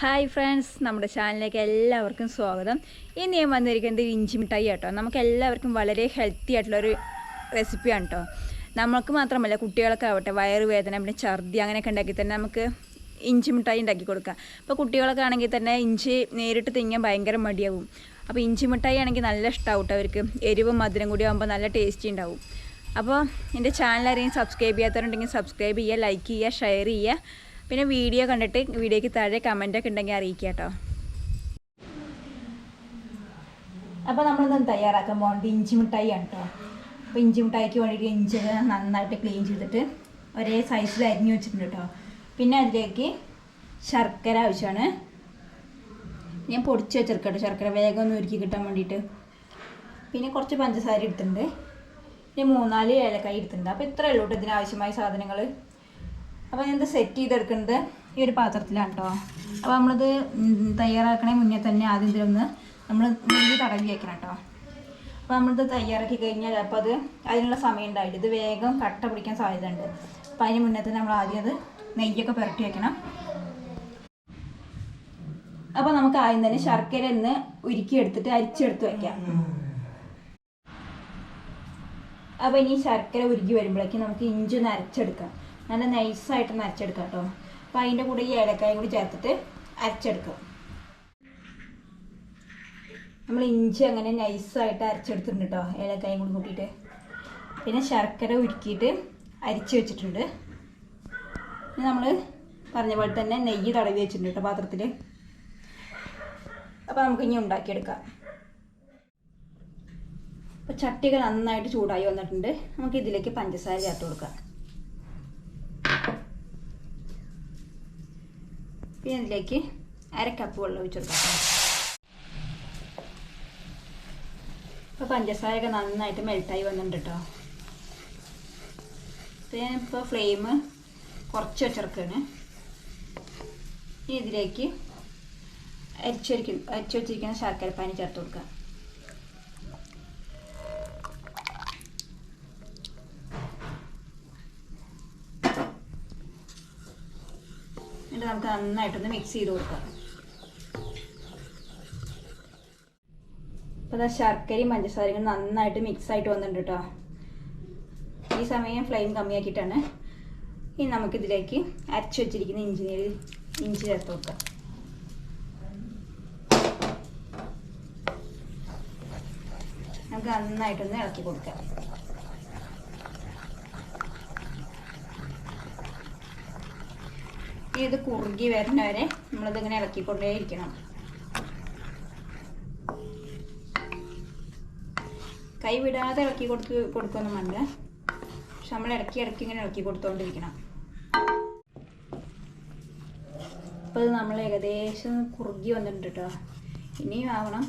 Hi friends നമ്മുടെ ചാനലിലേക്ക് എല്ലാവർക്കും സ്വാഗതം. ഇന്ന് ഞാൻ വന്നിരിക്കുന്നത് ഇഞ്ചി മിഠായി കേട്ടോ നമുക്ക് എല്ലാവർക്കും വളരെ ഹെൽത്തി ആയിട്ടുള്ളൊരു റെസിപ്പിയാണ് കേട്ടോ നമുക്ക് മാത്രമല്ല കുട്ടികളൊക്കെ ആവട്ടെ വയറുവേദന പിന്നെ ഛർദി അങ്ങനെയൊക്കെ ഉണ്ടാക്കി തന്നെ നമുക്ക് ഇഞ്ചി മിഠായി ഉണ്ടാക്കി കൊടുക്കാം. അപ്പോൾ കുട്ടികളൊക്കെ ആണെങ്കിൽ തന്നെ ഇഞ്ചി നേരിട്ട് തിങ്ങാൻ ഭയങ്കര മടിയാവും. അപ്പോൾ ഇഞ്ചി മിഠായി ആണെങ്കിൽ നല്ല ഇഷ്ടമാവും അവർക്ക്. എരിവും മധുരം കൂടി ആകുമ്പോൾ നല്ല ടേസ്റ്റി ഉണ്ടാവും. അപ്പോൾ എന്റെ ചാനൽ ആരെങ്കിലും സബ്സ്ക്രൈബ് ചെയ്യാത്തവരുണ്ടെങ്കിൽ സബ്സ്ക്രൈബ് ചെയ്യുക ലൈക്ക് ചെയ്യുക ഷെയർ ചെയ്യുക. പിന്നെ വീഡിയോ കണ്ടിട്ട് വീഡിയോയ്ക്ക് താഴെ കമന്റൊക്കെ ഉണ്ടെങ്കിൽ അറിയിക്കുക കേട്ടോ. അപ്പോൾ നമ്മളിത് തയ്യാറാക്കാൻ പോകേണ്ടത് ഇഞ്ചി മിഠായി ആണ് കേട്ടോ. അപ്പോൾ ഇഞ്ചി മിഠായിക്ക് വേണ്ടിയിട്ട് ഇഞ്ചി നന്നായിട്ട് ക്ലീൻ ചെയ്തിട്ട് ഒരേ സൈസിൽ അരിഞ്ഞു വെച്ചിട്ടുണ്ട് കേട്ടോ. പിന്നെ അതിലേക്ക് ശർക്കര ആവശ്യമാണ്. ഞാൻ പൊടിച്ച് വെച്ചിരിക്കട്ടോ. ശർക്കര വേഗം ഒന്ന് ഒരുക്കി കിട്ടാൻ വേണ്ടിയിട്ട്. പിന്നെ കുറച്ച് പഞ്ചസാര എടുത്തിട്ടുണ്ട്. പിന്നെ മൂന്നാൽ ഏലക്കായി എടുത്തിട്ടുണ്ട്. അപ്പോൾ ഇത്രയേ ഉള്ളൂ കേട്ടോ ഇതിനാവശ്യമായ സാധനങ്ങൾ. അപ്പോൾ ഞാനിത് സെറ്റ് ചെയ്തെടുക്കുന്നത് ഈ ഒരു പാത്രത്തിലാണ് കേട്ടോ അപ്പോൾ നമ്മളിത് തയ്യാറാക്കണേ മുന്നേ തന്നെ ആദ്യം ഇതിലൊന്ന് നമ്മൾ മുന്നിൽ തടവി വയ്ക്കണം കേട്ടോ അപ്പോൾ നമ്മളിത് തയ്യാറാക്കി കഴിഞ്ഞാൽ അപ്പോൾ അത് അതിനുള്ള സമയം ഉണ്ടായിട്ട് ഇത് വേഗം കട്ട പിടിക്കാൻ സാധ്യതയുണ്ട്. അപ്പോൾ അതിന് മുന്നേ തന്നെ നമ്മൾ ആദ്യം അത് നെയ്യൊക്കെ പുരട്ടി വെക്കണം. അപ്പോൾ നമുക്ക് ആദ്യം തന്നെ ശർക്കര ഒന്ന് ഉരുക്കി എടുത്തിട്ട് അരിച്ചെടുത്ത് വെക്കാം. അപ്പോൾ ഇനി ശർക്കര ഉരുക്കി വരുമ്പോഴേക്കും നമുക്ക് ഇഞ്ചി ഒന്ന് അരച്ചെടുക്കാം. നല്ല നൈസായിട്ട് അരച്ചെടുക്കാം കേട്ടോ. അപ്പോൾ അതിന്റെ കൂടെ ഈ ഏലക്കായും കൂടി ചേർത്തിട്ട് അരച്ചെടുക്കാം. നമ്മൾ ഇഞ്ചി അങ്ങനെ നൈസായിട്ട് അരച്ചെടുത്തിട്ടുണ്ട് കേട്ടോ ഏലക്കായും കൂടി കൂട്ടിയിട്ട്. പിന്നെ ശർക്കര ഉരുക്കിയിട്ട് അരിച്ചു വെച്ചിട്ടുണ്ട്. ഇനി നമ്മൾ പറഞ്ഞ പോലെ തന്നെ നെയ്യ് തടവി വെച്ചിട്ടുണ്ട് കേട്ടോ പാത്രത്തിൽ അപ്പോൾ നമുക്ക് ഇനി ഉണ്ടാക്കിയെടുക്കാം. അപ്പോൾ ചട്ടികൾ നന്നായിട്ട് ചൂടായി വന്നിട്ടുണ്ട്. നമുക്ക് ഇതിലേക്ക് പഞ്ചസാര ചേർത്ത് കൊടുക്കാം. പിന്നെ ഇതിലേക്ക് അര കപ്പ് വെള്ളം ഒഴിച്ചു കൊടുക്കാം. ഇപ്പോൾ പഞ്ചസാരയൊക്കെ നന്നായിട്ട് മെൽട്ടായി വന്നിട്ടുണ്ട് കേട്ടോ അപ്പോൾ ഞാനിപ്പോൾ ഫ്ലെയിം കുറച്ച് വെച്ചിറക്കാണ് ഇനി ഇതിലേക്ക് അരിച്ചൊരിക്കും അരിച്ചു വെച്ചിരിക്കുന്ന ശർക്കരപ്പാനി ചേർത്ത് കൊടുക്കാം. നമുക്ക് നന്നായിട്ടൊന്ന് മിക്സ് ചെയ്ത് കൊടുക്കാം. അപ്പോൾ അതാ ശർക്കരയും പഞ്ചസാരയും നന്നായിട്ട് മിക്സ് ആയിട്ട് വന്നിട്ടുണ്ട് കേട്ടോ ഈ സമയം ഫ്ലെയിം കമ്മിയാക്കിയിട്ടാണ് ഇനി നമുക്കിതിലേക്ക് അരച്ച് വെച്ചിരിക്കുന്ന ഇഞ്ചി ഇഞ്ചി ചേർത്ത് കൊടുക്കാം. നമുക്ക് നന്നായിട്ടൊന്ന് ഇളക്കി കൊടുക്കാം. ഇത് കുറുകി വരുന്നവരെ നമ്മളിതിങ്ങനെ ഇളക്കിക്കൊണ്ടേ ഇരിക്കണം. കൈ വിടാതെ ഇളക്കി കൊടുത്ത് കൊടുക്കൊന്നും വേണ്ട പക്ഷെ നമ്മൾ ഇടയ്ക്ക് ഇടയ്ക്ക് ഇങ്ങനെ ഇളക്കി കൊടുത്തോണ്ടിരിക്കണം. അപ്പോൾ ഇത് നമ്മൾ ഏകദേശം കുറുകി വന്നിട്ടുണ്ട് കേട്ടോ ഇനിയും ആവണം.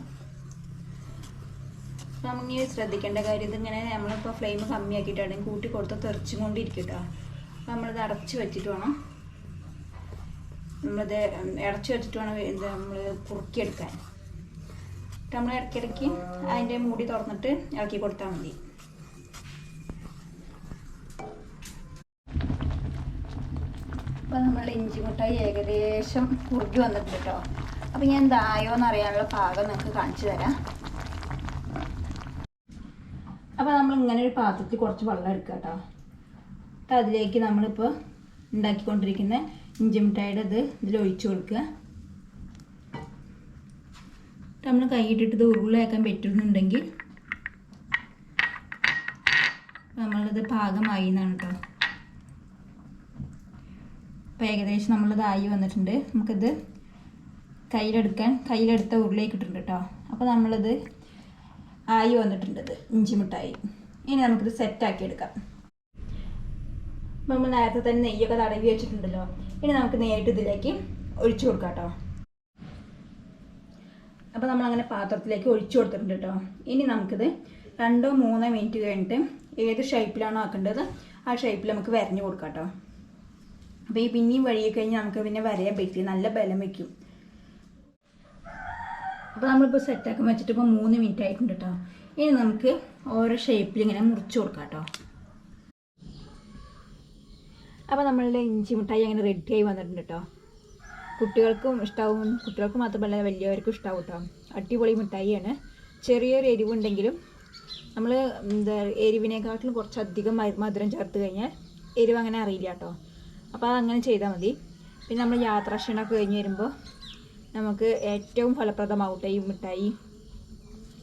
നമ്മൾ നമുക്ക് ശ്രദ്ധിക്കേണ്ട കാര്യം ഇതിങ്ങനെ നമ്മളിപ്പോൾ ഫ്ലെയിം കമ്മിയാക്കിയിട്ടാണ് കൂട്ടി കൊടുത്ത് തെറിച്ചും കൊണ്ടിരിക്കും കേട്ടോ അപ്പോൾ നമ്മളിത് അടച്ച് വെച്ചിട്ട് വേണം. നമ്മളിത് ഇടച്ചു വെച്ചിട്ട് വേണം ഇത് നമ്മൾ കുറുക്കിയെടുക്കാൻ. നമ്മൾ ഇടയ്ക്കിടയ്ക്ക് അതിന്റെ മൂടി തുറന്നിട്ട് ഇളക്കി കൊടുത്താൽ മതി. അപ്പോൾ നമ്മൾ ഇഞ്ചി മുട്ടായി ഏകദേശം കുറുകി വന്നിട്ടുണ്ട് കേട്ടോ അപ്പോൾ ഞാൻ എന്തായോ എന്നറിയാനുള്ള പാകം നിങ്ങൾക്ക് കാണിച്ചു തരാം. അപ്പോൾ നമ്മൾ ഇങ്ങനെ ഒരു പാത്രത്തിൽ കുറച്ച് വെള്ളം എടുക്കാം കേട്ടോ എന്നിട്ട് അതിലേക്ക് നമ്മളിപ്പോൾ ഉണ്ടാക്കിക്കൊണ്ടിരിക്കുന്ന ഇഞ്ചി മിഠായിയുടെ ഇത് ഇതിൽ ഒഴിച്ചു കൊടുക്കുക നമ്മൾ കൈയിട്ടിട്ട് ഉരുളയാക്കാൻ പറ്റുന്നുണ്ടെങ്കിൽ നമ്മളിത് പാകമായി എന്നാണ് കേട്ടോ അപ്പോൾ ഏകദേശം നമ്മളിത് ആയി വന്നിട്ടുണ്ട്. നമുക്കിത് കയ്യിലെടുക്കാൻ കയ്യിലെടുത്ത ഉരുളേക്ക് ഇട്ടിട്ടുണ്ട് കേട്ടോ അപ്പോൾ നമ്മളിത് ആയി വന്നിട്ടുണ്ട് ഇഞ്ചി മിഠായി ഇനി നമുക്കിത് സെറ്റാക്കി എടുക്കാം. നമ്മൾ നേരത്തെ തന്നെ നെയ്യൊക്കെ തടവി വെച്ചിട്ടുണ്ടല്ലോ. ഇനി നമുക്ക് നേരിട്ട് ഇതിലേക്ക് ഒഴിച്ചു കൊടുക്കാം കേട്ടോ അപ്പോൾ നമ്മൾ അങ്ങനെ പാത്രത്തിലേക്ക് ഒഴിച്ചു കൊടുത്തിട്ടുണ്ട് കേട്ടോ ഇനി നമുക്കിത് രണ്ടോ മൂന്നോ മിനിറ്റ് കഴിഞ്ഞിട്ട് ഏത് ഷേപ്പിലാണോ ആക്കേണ്ടത് ആ ഷേപ്പിൽ നമുക്ക് വരഞ്ഞു കൊടുക്കാം കേട്ടോ അപ്പോൾ ഈ പിന്നെയും വഴുകി കഴിഞ്ഞാൽ നമുക്ക് പിന്നെ വരയാൻ പറ്റി നല്ല ബലം വയ്ക്കും അപ്പോൾ നമ്മളിപ്പോൾ സെറ്റാക്കാൻ വെച്ചിട്ട് ഇപ്പോൾ മൂന്ന് മിനിറ്റ് ആയിട്ടുണ്ട് കേട്ടോ ഇനി നമുക്ക് ഓരോ ഷേപ്പിൽ ഇങ്ങനെ മുറിച്ച് കൊടുക്കാം കേട്ടോ അപ്പോൾ നമ്മളുടെ ഇഞ്ചി മിഠായി അങ്ങനെ റെഡിയായി വന്നിട്ടുണ്ട് കേട്ടോ കുട്ടികൾക്കും ഇഷ്ടാവും. കുട്ടികൾക്ക് മാത്രമല്ല വലിയവർക്കും ഇഷ്ടാവും കേട്ടോ അടിപൊളി മിഠായിയാണ്. ചെറിയൊരു എരിവുണ്ടെങ്കിലും നമ്മൾ എന്താ എരിവിനെക്കാട്ടിലും കുറച്ചധികം മധുരം ചേർത്ത് കഴിഞ്ഞാൽ എരിവ് അങ്ങനെ അറിയില്ല കേട്ടോ അപ്പോൾ അതങ്ങനെ ചെയ്താൽ മതി. പിന്നെ നമ്മൾ യാത്രാക്ഷീണമൊക്കെ കഴിഞ്ഞ് വരുമ്പോൾ നമുക്ക് ഏറ്റവും ഫലപ്രദമാവട്ടെ ഈ മിഠായി.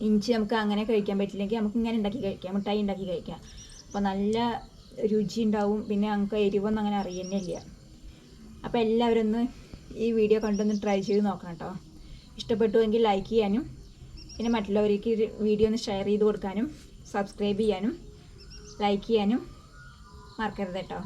ഇഞ്ചി നമുക്ക് അങ്ങനെ കഴിക്കാൻ പറ്റില്ലെങ്കിൽ നമുക്ക് ഇങ്ങനെ ഉണ്ടാക്കി കഴിക്കാം മിഠായി ഉണ്ടാക്കി കഴിക്കാം. അപ്പോൾ നല്ല രുചി ഉണ്ടാവും പിന്നെ ഞങ്ങൾക്ക് എരിവൊന്നും അങ്ങനെ അറിയുന്നില്ല അപ്പോൾ എല്ലാവരും ഒന്ന് ഈ വീഡിയോ കണ്ടൊന്ന് ട്രൈ ചെയ്ത് നോക്കണം കേട്ടോ ഇഷ്ടപ്പെട്ടുവെങ്കിൽ ലൈക്ക് ചെയ്യാനും പിന്നെ മറ്റുള്ളവർക്ക് വീഡിയോ ഒന്ന് ഷെയർ ചെയ്ത് കൊടുക്കാനും സബ്സ്ക്രൈബ് ചെയ്യാനും ലൈക്ക് ചെയ്യാനും മറക്കരുത് കേട്ടോ